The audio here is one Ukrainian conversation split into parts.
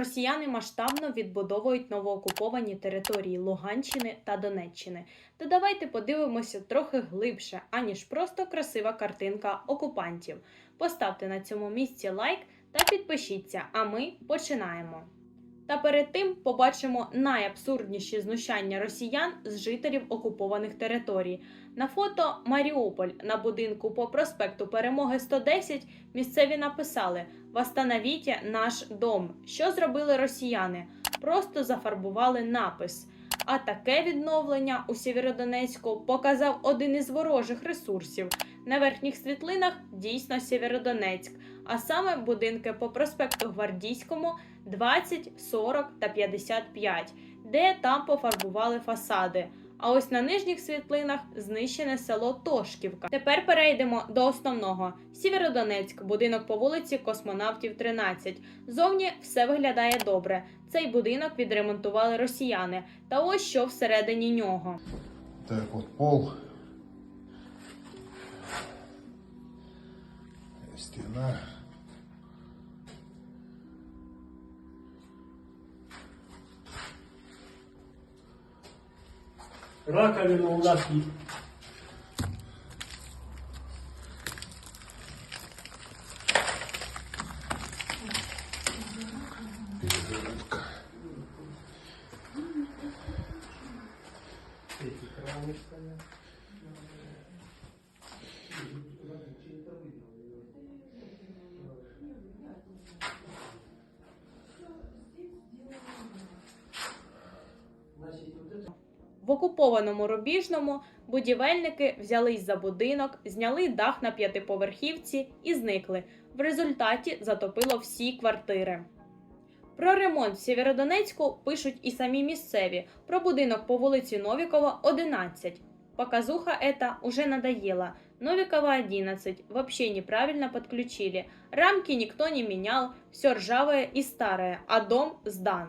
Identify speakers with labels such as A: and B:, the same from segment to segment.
A: Росіяни масштабно відбудовують новоокуповані території Луганщини та Донеччини. Та давайте подивимося трохи глибше, аніж просто красива картинка окупантів. Поставте на цьому місці лайк та підпишіться, а ми починаємо. Та перед тим побачимо найабсурдніші знущання росіян з жителів окупованих територій. На фото Маріуполь на будинку по проспекту Перемоги 110 місцеві написали «Восстановіть наш дом». Що зробили росіяни? Просто зафарбували напис. А таке відновлення у Сєвєродонецьку показав один із ворожих ресурсів. На верхніх світлинах дійсно Сєвєродонецьк, а саме будинки по проспекту Гвардійському 20, 40 та 55, де там пофарбували фасади. А ось на нижніх світлинах знищене село Тошківка. Тепер перейдемо до основного: Сєвєродонецьк, будинок по вулиці Космонавтів 13. Зовні все виглядає добре. Цей будинок відремонтували росіяни. Та ось що всередині нього.
B: Так вот пол. Стена.
C: Раковина у нас
A: В окупованому Рубіжному будівельники взялись за будинок, зняли дах на п'ятиповерхівці і зникли. В результаті затопило всі квартири. Про ремонт в Сєвєродонецьку пишуть і самі місцеві. Про будинок по вулиці Новікова 11. Показуха эта уже надоела. Новикова 11. Вообще неправильно подключили. Рамки никто не менял, все ржавое и старое, а дом сдан.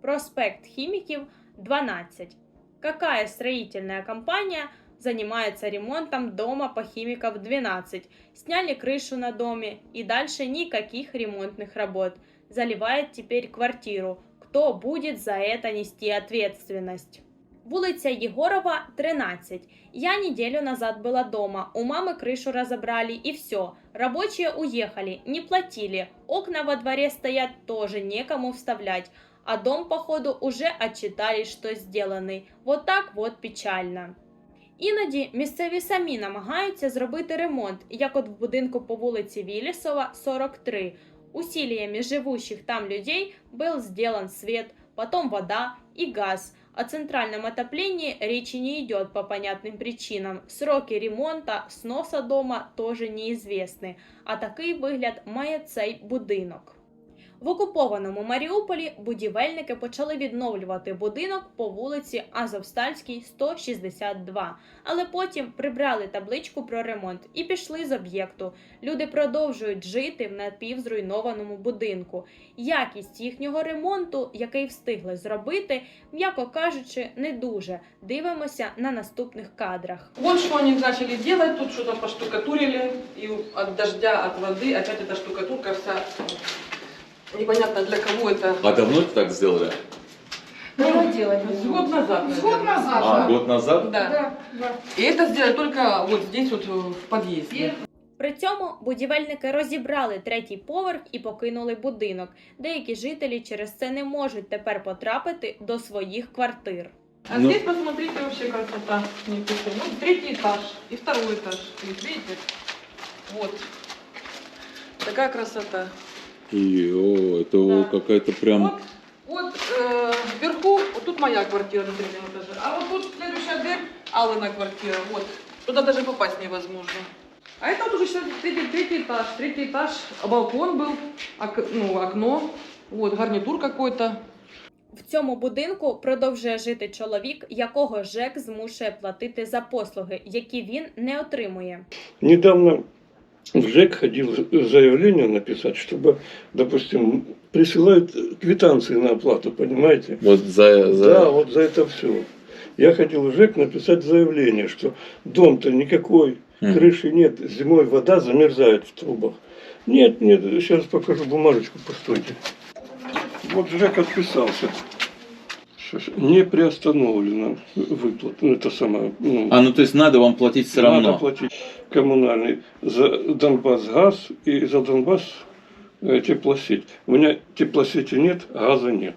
A: Проспект Химиків 12. Какая строительная компания занимается ремонтом дома по химиков 12? Сняли крышу на доме и дальше никаких ремонтных работ. Заливает теперь квартиру. Кто будет за это нести ответственность? Вулиця Егорова, 13. Я неделю назад была дома. У мамы крышу разобрали и все. Рабочие уехали, не платили. Окна во дворе стоят тоже, некому вставлять. А дом, походу, уже отчитали, що сделаний. Вот так вот печально. Іноді місцеві самі намагаються зробити ремонт, як от в будинку по вулиці Вілісова, 43. Усилиями живущих там людей был сделан свет, потом вода и газ. О центральном отоплении речи не идет по понятным причинам. Сроки ремонта, сноса дома тоже неизвестны. А такий вигляд має цей будинок. В окупованому Маріуполі будівельники почали відновлювати будинок по вулиці Азовстальській, 162, але потім прибрали табличку про ремонт і пішли з об'єкту. Люди продовжують жити в напівзруйнованому будинку. Якість їхнього ремонту, який встигли зробити, м'яко кажучи, не дуже. Дивимося на наступних кадрах.
D: Вот что они начали делать, тут что-то поштукатурили, и от дождя, от воды опять эта штукатурка вся непонятно для кого это.
E: А давно это так сделали?
D: Было делать? Год назад.
F: Год
D: наверное.
F: назад.
E: А, год назад?
D: Да.
F: Да, да.
D: И это сделали только вот здесь вот э, в подъезде.
A: При цьому будівельники розібрали третій поверх і покинули будинок. Деякі жителі через це не можуть тепер потрапити до своїх квартир.
D: А
E: Ну.
D: здесь посмотрите вообще красота. Не пишу. Ну, третий этаж и второй этаж. Видите? видите? Вот. Такая красота.
E: И, о, это
D: Да.
E: какая-то прям...
D: Вот, вот э, вверху, вот тут моя квартира на третьем этаже, а вот тут следующая дверь Аллина квартира, вот. Туда даже попасть невозможно. А это вот уже сейчас третий, третий этаж, третий этаж, балкон был, ок- ну, окно, вот, гарнитур какой-то.
A: В цьому будинку продовжує жити чоловік, якого ЖЕК змушує платити за послуги, які він не отримує.
G: Недавно в ЖЭК ходил заявление написать, чтобы, допустим, присылают квитанции на оплату, понимаете?
E: Вот за... за...
G: Да, вот за это все. Я ходил в ЖЭК написать заявление, что дом-то никакой,
E: Мгм.
G: крыши нет, зимой вода замерзает в трубах. Нет, нет, сейчас покажу бумажечку, постойте. Вот Жек отписался. Что ж, Не приостановлено выплата. Ну, это самое. Ну,
E: А, ну то есть надо вам платить все
G: надо
E: равно.
G: платить коммунальный за Донбасс газ и за Донбасс э, теплосеть. У меня теплосети нет, газа нет.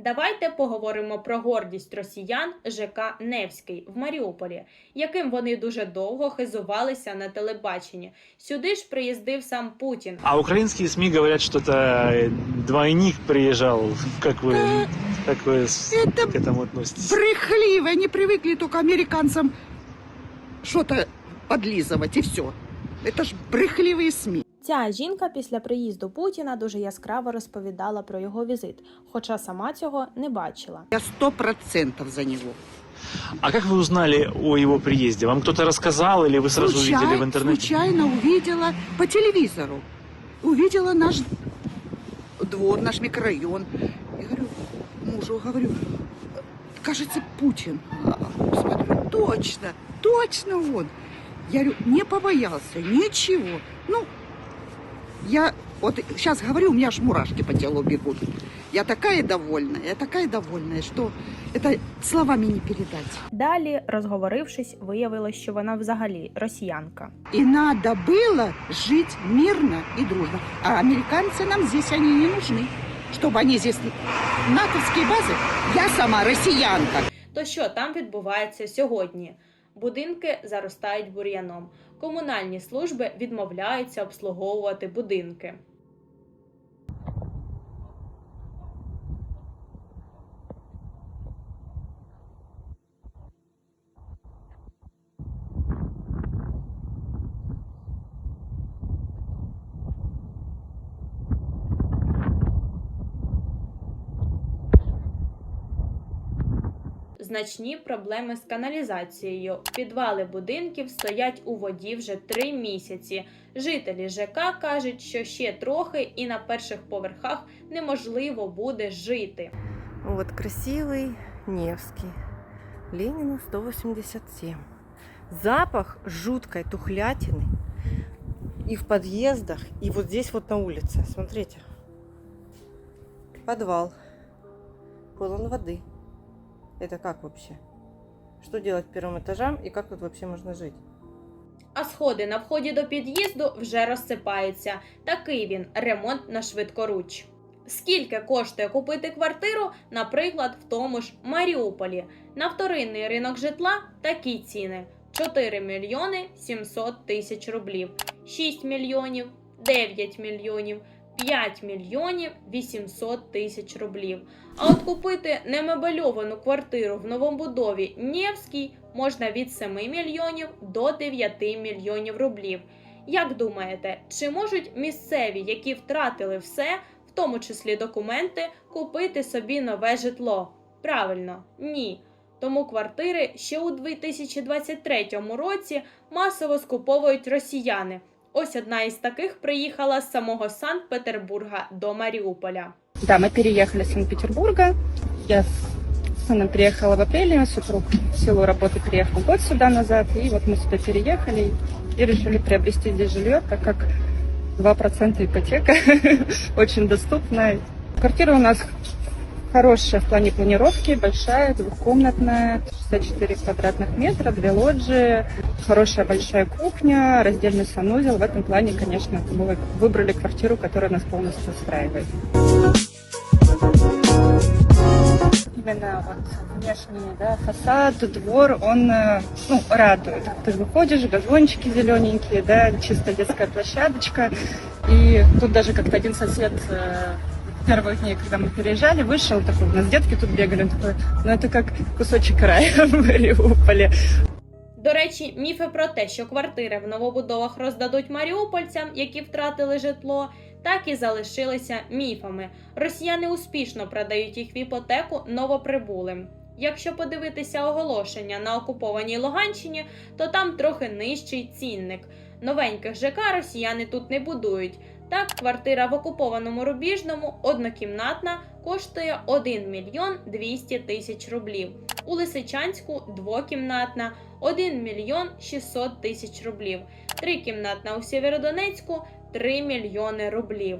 A: Давайте поговоримо про гордість росіян ЖК Невський в Маріуполі, яким вони дуже довго хизувалися на телебаченні. Сюди ж приїздив сам Путін.
F: А украинские СМИ говорят, что это э, двойник приезжал. Как вы, как вы с-
H: Это
F: к этому относитесь?
H: брехливо. Они привыкли только американцам что-то подлизывать и все. Это ж брехливые СМИ.
A: Ця жінка після приїзду Путіна дуже яскраво розповідала про його візит, хоча сама цього не бачила.
H: Я сто процентов за него.
F: А как вы узнали о его приезде? Вам кто-то рассказал или вы сразу
H: Случай-
F: увидели в интернете?
H: Случайно увидела по телевизору. Увидела наш двор, наш микрорайон. Я говорю, мужу говорю, кажется, Путин. Смотрю, точно, точно он. Я говорю, не побоялся, ничего. Ну, я вот сейчас говорю, у меня аж мурашки по телу бегут. Я такая довольная, я такая довольная, что это словами не передать.
A: Далі, розговорившись, виявилось, що вона взагалі росіянка.
H: И надо было жить мирно и дружно. А американцы нам здесь они не нужны. Чтобы они здесь... натовские базы, я сама россиянка.
A: То що там відбувається сьогодні? Будинки заростають бур'яном. Комунальні служби відмовляються обслуговувати будинки. Значні проблеми з каналізацією. Підвали будинків стоять у воді вже три місяці. Жителі ЖК кажуть, що ще трохи і на перших поверхах неможливо буде жити.
I: Вот красивый Невский. Ленину 187. Запах жуткой тухлятины. И в подъездах, и вот здесь вот на улице. Смотрите. Подвал. Полон воды. Это как вообще? Что делать первым этажам и как тут вообще можно жить?
A: А сходи на вході до під'їзду вже розсипаються. Такий він ремонт на швидкоруч. Скільки коштує купити квартиру, наприклад, в тому ж Маріуполі? На вторинний ринок житла такі ціни: 4 мільйони 700 тисяч рублів, 6 мільйонів, 9 мільйонів, 5 мільйонів 800 тисяч рублів. А от купити немебельовану квартиру в новобудові Нєвській можна від 7 мільйонів до 9 мільйонів рублів. Як думаєте, чи можуть місцеві, які втратили все, в тому числі документи, купити собі нове житло? Правильно, ні. Тому квартири ще у 2023 році масово скуповують росіяни. Ось одна із таких приїхала з самого Санкт-Петербурга до Маріуполя.
J: Да, мы переехали из Санкт-Петербурга. Я с сыном приехала в апреле, супруг в силу работы приехал год сюда назад. И вот мы сюда переехали и решили приобрести здесь жилье, так как 2% ипотека очень доступная. Квартира у нас хорошая в плане планировки, большая, двухкомнатная, 64 квадратных метра, две лоджии, хорошая большая кухня, раздельный санузел. В этом плане, конечно, мы выбрали квартиру, которая нас полностью устраивает. Именно вот внешний да, фасад, двор, он э, ну, радует. Ты выходишь, газончики зелененькие, да, чисто детская площадочка. И тут даже как-то один сосед э, первых дней, когда мы переезжали, вышел такой, у нас детки тут бегали, он такой, ну это как кусочек рая в Мариуполе.
A: До речі, міфи про те, що квартири в новобудовах роздадуть маріупольцям, які втратили житло, так і залишилися міфами. Росіяни успішно продають їх в іпотеку новоприбулим. Якщо подивитися оголошення на окупованій Луганщині, то там трохи нижчий цінник. Новеньких ЖК росіяни тут не будують. Так, квартира в окупованому рубіжному однокімнатна коштує 1 мільйон 200 тисяч рублів. У Лисичанську двокімнатна 1 мільйон 600 тисяч рублів. Трикімнатна у Сєвєродонецьку 3 мільйони рублів.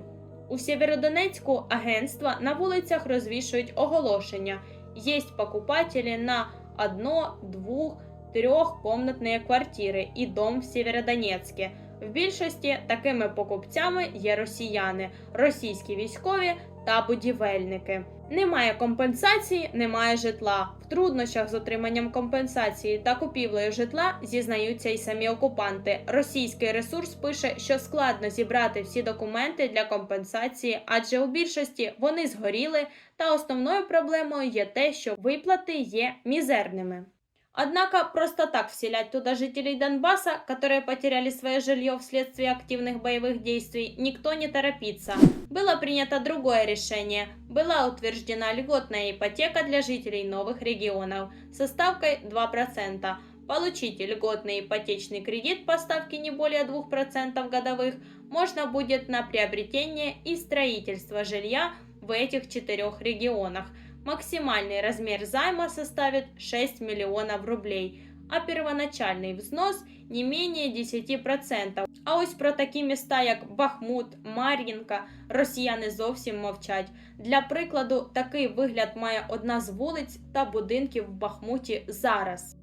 A: У Сєвєродонецьку агентства на вулицях розвішують оголошення. Есть покупатели на одно, двух, трьохкомнатні квартири і дом в Сєвєродонецьке. В більшості такими покупцями є росіяни, російські військові та будівельники. Немає компенсації, немає житла. В труднощах з отриманням компенсації та купівлею житла зізнаються й самі окупанти. Російський ресурс пише, що складно зібрати всі документи для компенсації, адже у більшості вони згоріли. Та основною проблемою є те, що виплати є мізерними. Однако просто так вселять туда жителей Донбасса, которые потеряли свое жилье вследствие активных боевых действий, никто не торопится. Было принято другое решение. Была утверждена льготная ипотека для жителей новых регионов со ставкой 2%. Получить льготный ипотечный кредит по ставке не более 2% годовых можно будет на приобретение и строительство жилья в этих четырех регионах. Максимальный размер займа составит 6 миллионов рублей, а первоначальний взнос не менее 10%. А ось про такі міста, як Бахмут, Мар'їнка, росіяни зовсім мовчать. Для прикладу, такий вигляд має одна з вулиць та будинків в Бахмуті зараз.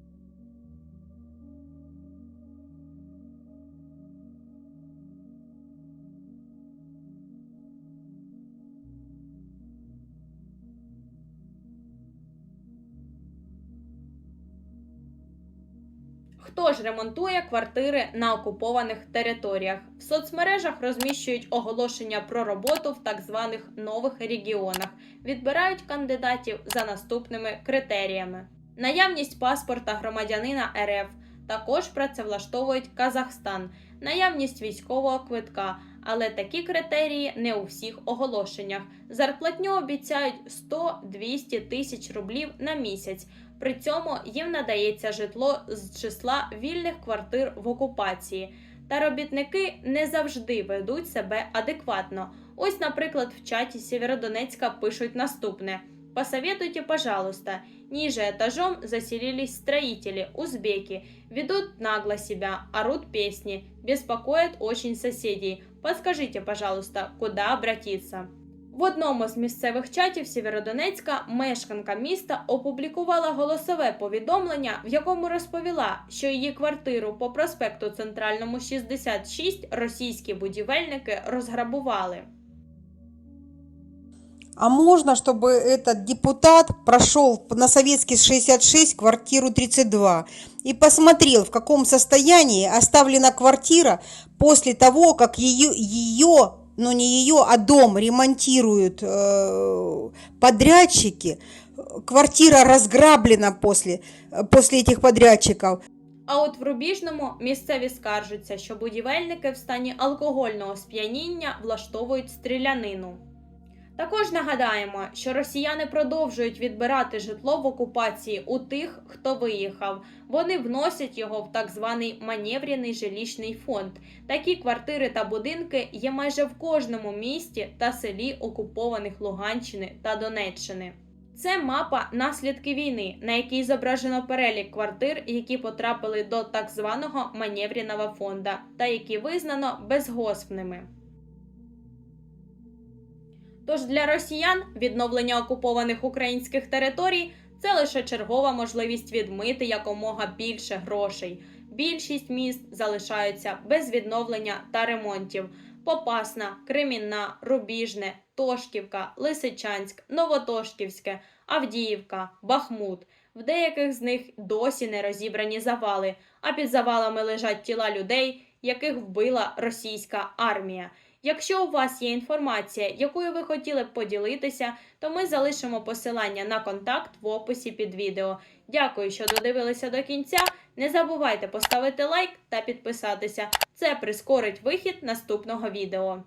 A: Хто ремонтує квартири на окупованих територіях? В соцмережах розміщують оголошення про роботу в так званих нових регіонах, відбирають кандидатів за наступними критеріями: наявність паспорта громадянина РФ. Також працевлаштовують Казахстан, наявність військового квитка, але такі критерії не у всіх оголошеннях. Зарплатню обіцяють 100-200 тисяч рублів на місяць. При цьому їм надається житло з числа вільних квартир в окупації. Та робітники не завжди ведуть себе адекватно. Ось, наприклад, в чаті Сєвєродонецька пишуть наступне: Посоветуйте, пожалуйста. Ниже этажом заселились строители, узбеки. Ведут нагло себя, орут песни, беспокоят очень соседей. Подскажите, пожалуйста, куда обратиться? В одному з місцевих чатів Сєвєродонецька мешканка міста опублікувала голосове повідомлення, в якому розповіла, що її квартиру по проспекту Центральному 66 російські будівельники розграбували.
K: А можно, чтобы этот депутат прошел на Советский 66, квартиру 32, и посмотрел, в каком состоянии оставлена квартира после того, как ее, ее ну не ее, а дом ремонтируют э, подрядчики. Квартира разграблена после, после этих подрядчиков.
A: А от в Рубіжному місцеві скаржаться, що будівельники в стані алкогольного сп'яніння влаштовують стрілянину. Також нагадаємо, що росіяни продовжують відбирати житло в окупації у тих, хто виїхав. Вони вносять його в так званий маневрений жилищний фонд. Такі квартири та будинки є майже в кожному місті та селі окупованих Луганщини та Донеччини. Це мапа наслідки війни, на якій зображено перелік квартир, які потрапили до так званого маневреного фонда та які визнано безгоспними. Тож для росіян відновлення окупованих українських територій це лише чергова можливість відмити якомога більше грошей. Більшість міст залишаються без відновлення та ремонтів. Попасна, Кремінна, Рубіжне, Тошківка, Лисичанськ, Новотошківське, Авдіївка, Бахмут. В деяких з них досі не розібрані завали, а під завалами лежать тіла людей, яких вбила російська армія. Якщо у вас є інформація, якою ви хотіли б поділитися, то ми залишимо посилання на контакт в описі під відео. Дякую, що додивилися до кінця. Не забувайте поставити лайк та підписатися. Це прискорить вихід наступного відео.